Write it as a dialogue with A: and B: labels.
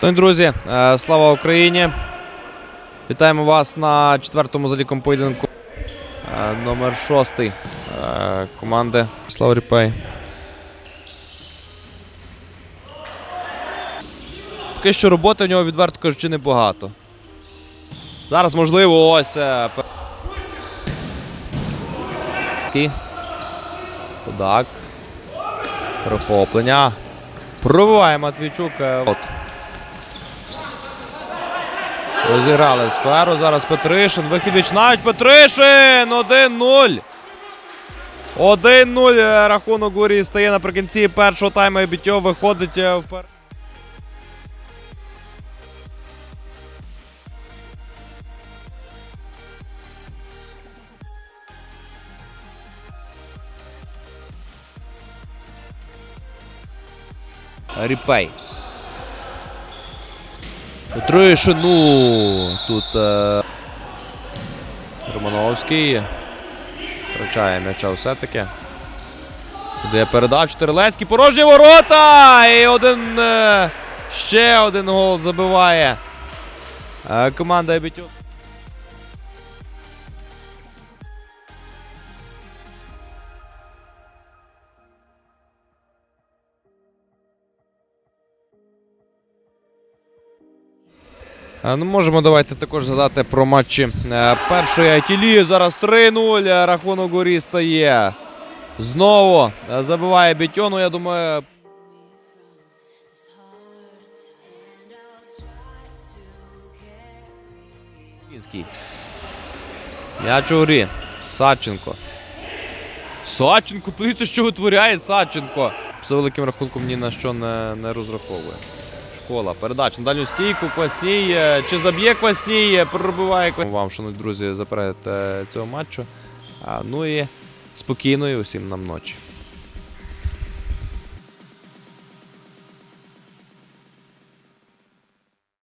A: Шановні друзі, е, слава Україні! Вітаємо вас на четвертому заліком поєдинку. Е, Номер шостий е, команди Слава Ріпей. Поки що роботи в нього, відверто кажучи, небагато. Зараз, можливо, ось. Худак. Перехоплення. Пробиває Матвійчук. От. Розіграли сферу. Зараз Петришин. Вихід відчинають. Петришин! 1-0. 1-0. е, Рахунок горі стає наприкінці першого тайму. і Бітьо виходить е, вперед. Ріпей. Петришин, ну тут е, Романовський. Втрачає м'яча все-таки. Де передав Терлецький. Порожні ворота! І один. е, ще один гол забиває. Е, команда Ебітюк. Ну, можемо давайте також згадати про матчі е, першої Айтілі. Зараз 3-0. е, Рахунок горі стає. Знову е, забиває Бітьону. Я думаю. М'яч у грі. Садченко. Садченко, подивіться, що витворяє Садченко. За великим рахунком ні на що не, не розраховує. Школа, передача на дальню стійку, Квасній. Чи заб'є Квасній, пробиває Квасній. Вам, шановні друзі, за цього матчу. А, ну і спокійної усім нам ночі.